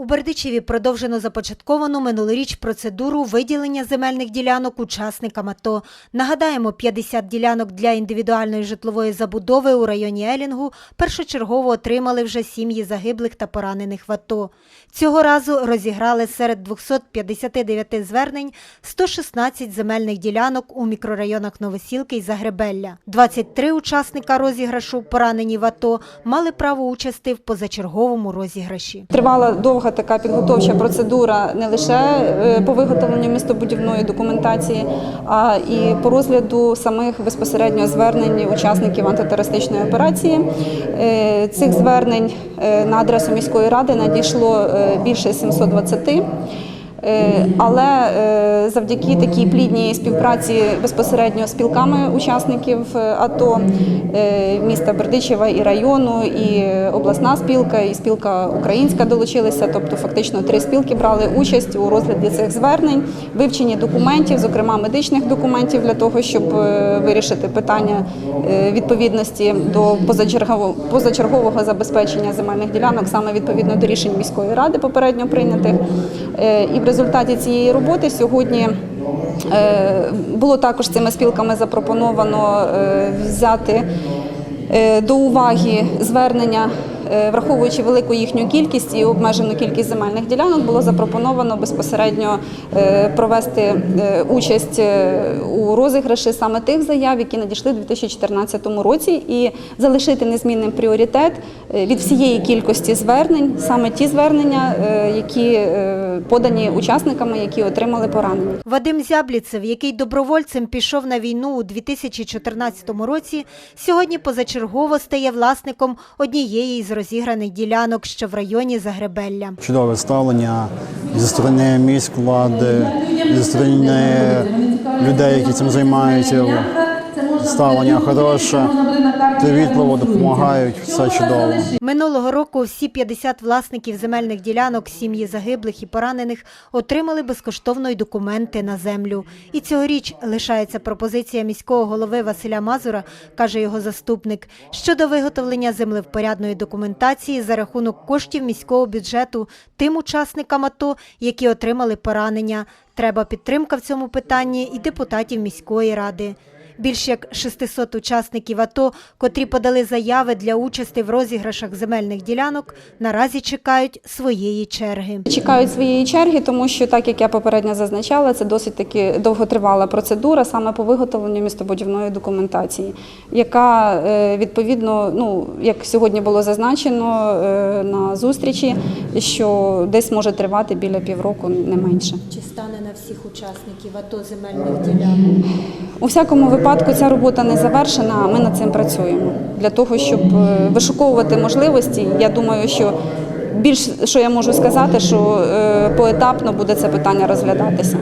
У Бердичеві продовжено започатковану минулоріч процедуру виділення земельних ділянок учасникам АТО. Нагадаємо, 50 ділянок для індивідуальної житлової забудови у районі Елінгу першочергово отримали вже сім'ї загиблих та поранених в АТО. Цього разу розіграли серед 259 звернень 116 земельних ділянок у мікрорайонах Новосілки і Загребелля. 23 учасника розіграшу, поранені в АТО, мали право участи в позачерговому розіграші. Тривала довга така підготовча процедура не лише е, по виготовленню містобудівної документації, а і по розгляду самих безпосередньо звернень учасників антитерористичної операції. Е, Цих звернень е, на адресу міської ради надійшло більше 720. Е, Але е, завдяки такій плідній співпраці безпосередньо з спілками учасників е, АТО міста Бердичева і району, і обласна спілка, і спілка українська долучилися. Тобто, фактично три спілки брали участь у розгляді цих звернень, вивченні документів, зокрема медичних документів, для того, щоб вирішити питання відповідності до позачергового, забезпечення земельних ділянок, саме відповідно до рішень міської ради попередньо прийнятих. Результаті цієї роботи сьогодні е, було також цими спілками запропоновано е, взяти е, до уваги звернення. Е, Враховуючи велику їхню кількість і обмежену кількість земельних ділянок, було запропоновано безпосередньо е, провести е, участь у розіграші саме тих заяв, які надійшли у 2014 році, і залишити незмінним пріоритет від всієї кількості звернень, саме ті звернення, які подані учасниками, які отримали поранення. Вадим Зябліцев, який добровольцем пішов на війну у 2014 році, сьогодні позачергово стає власником однієї із розіграних ділянок, що в районі Загребелля. чудове ставлення зі сторони міськ влади, зі сторони людей, які цим займаються. Ставлення хороше, привітливо допомагають, все чудово. Минулого року всі 50 власників земельних ділянок, сім'ї загиблих і поранених отримали безкоштовно й документи на землю. І цьогоріч лишається пропозиція міського голови Василя Мазура, каже його заступник, щодо виготовлення землевпорядної документації за рахунок коштів міського бюджету тим учасникам АТО, які отримали поранення. Треба підтримка в цьому питанні і депутатів міської ради. Більш як 600 учасників АТО, котрі подали заяви для участі в розіграшах земельних ділянок, наразі чекають своєї черги. Чекають своєї черги, тому що, так як я попередньо зазначала, це досить таки довготривала процедура саме по виготовленню містобудівної документації, яка е, відповідно, ну як сьогодні було зазначено е, на зустрічі, що десь може тривати біля півроку, не менше. Чи стане на всіх учасників АТО земельних ділянок? У всякому випадку ця робота не завершена. Ми над цим працюємо для того, щоб е, вишуковувати можливості. Я думаю, що більш що я можу сказати, що е, поетапно буде це питання розглядатися.